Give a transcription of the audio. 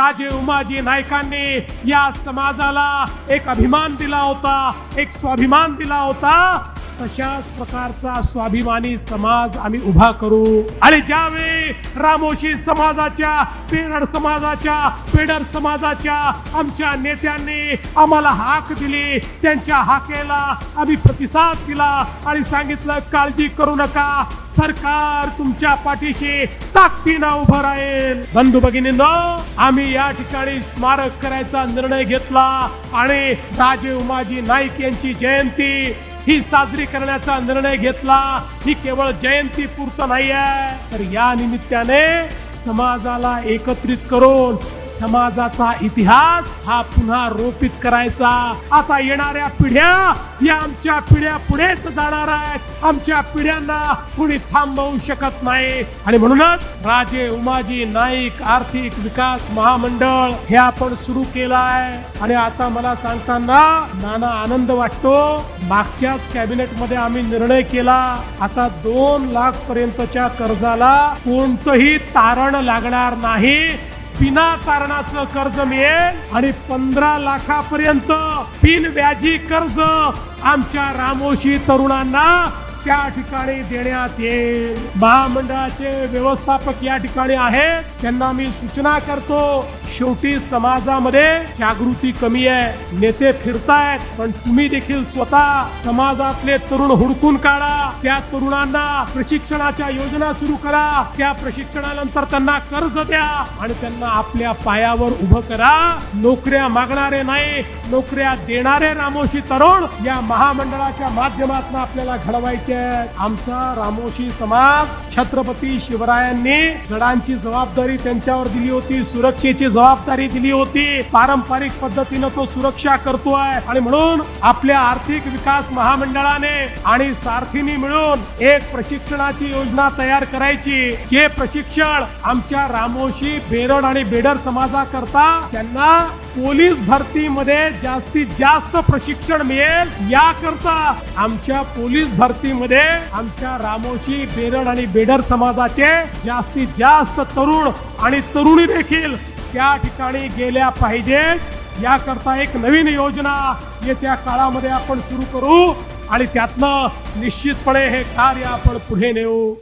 राजे उमाजी नायकांनी या समाजाला एक अभिमान दिला होता एक स्वाभिमान दिला होता. तशाच प्रकारचा स्वाभिमानी समाज आम्ही उभा करू. आणि ज्यावेळी रामोशी समाजाच्या पेरड समाजाच्या पेडर समाजाच्या आमच्या नेत्यांनी आम्हाला हाक दिली त्यांच्या हाकेला आम्ही प्रतिसाद दिला आणि सांगितलं काळजी करू नका सरकार तुमच्या पाठीशी ताकदीनं उभं राहील. बंधू भगिनींनो आम्ही या ठिकाणी स्मारक करायचा निर्णय घेतला आणि राजे उमाजी नाईक यांची जयंती ही साजरी करण्याचा निर्णय घेतला. ही केवळ जयंती पुरतं नाहीये. तर या निमित्ताने समाजाला एकत्रित करून समाजाचा इतिहास हा पुन्हा रोपित करायचा. आता येणाऱ्या पिढ्या या आमच्या पिढ्या पुढेच जाणार आहेत. आमच्या पिढ्यांना कुणी थांबवू शकत नाही. आणि म्हणूनच राजे उमाजी नाईक आर्थिक विकास महामंडळ हे आपण सुरू केलं आहे. आणि आता मला सांगताना नाना आनंद वाटतो. मागच्याच कॅबिनेटमध्ये आम्ही निर्णय केला. आता दोन लाख पर्यंतच्या कर्जाला कोणतंही तारण लागणार नाही. बिना कारणाचं कर्ज मिळेल आणि पंधरा लाखापर्यंत बिन व्याजी कर्ज आमच्या रामोशी तरुणांना त्या ठिकाणी देण्यात येईल. महामंडळाचे व्यवस्थापक या ठिकाणी आहेत. त्यांना मी सूचना करतो. शेवटी समाजामध्ये जागृती कमी आहे. नेते फिरतायत पण तुम्ही देखील स्वतः समाजातले तरुण हुडकून काढा. त्या तरुणांना प्रशिक्षणाच्या योजना सुरू करा. त्या प्रशिक्षणानंतर त्यांना कर्ज द्या आणि त्यांना आपल्या पायावर उभं करा. नोकऱ्या मागणारे नाही नोकऱ्या देणारे रामोशी तरुण या महामंडळाच्या माध्यमातून आपल्याला घडवायचे आमचा रामोशी समाज छत्रपती शिवरायांनी गडांची जबाबदारी त्यांच्यावर दिली होती सुरक्षेची जबाबदारी दिली होती. पारंपरिक पद्धतीनं तो सुरक्षा करतोय. आणि म्हणून आपल्या आर्थिक विकास महामंडळाने आणि सारथीनी मिळून एक प्रशिक्षणाची योजना तयार करायची. जे प्रशिक्षण आमच्या रामोशी बेरड आणि बेडर समाजाकरता त्यांना पोलीस भरतीमध्ये जास्तीत जास्त प्रशिक्षण मिळेल. याकरता आमच्या पोलीस भरतीमध्ये आमच्या रामोशी बेरड आणि बेडर समाजाचे जास्तीत जास्त तरुण आणि तरुणी देखील त्या ठिकाणी गेल्या पाहिजेत. याकरता एक नवीन योजना येत्या काळामध्ये आपण सुरू करू आणि त्यातनं निश्चितपणे हे कार्य आपण पुढे नेऊ.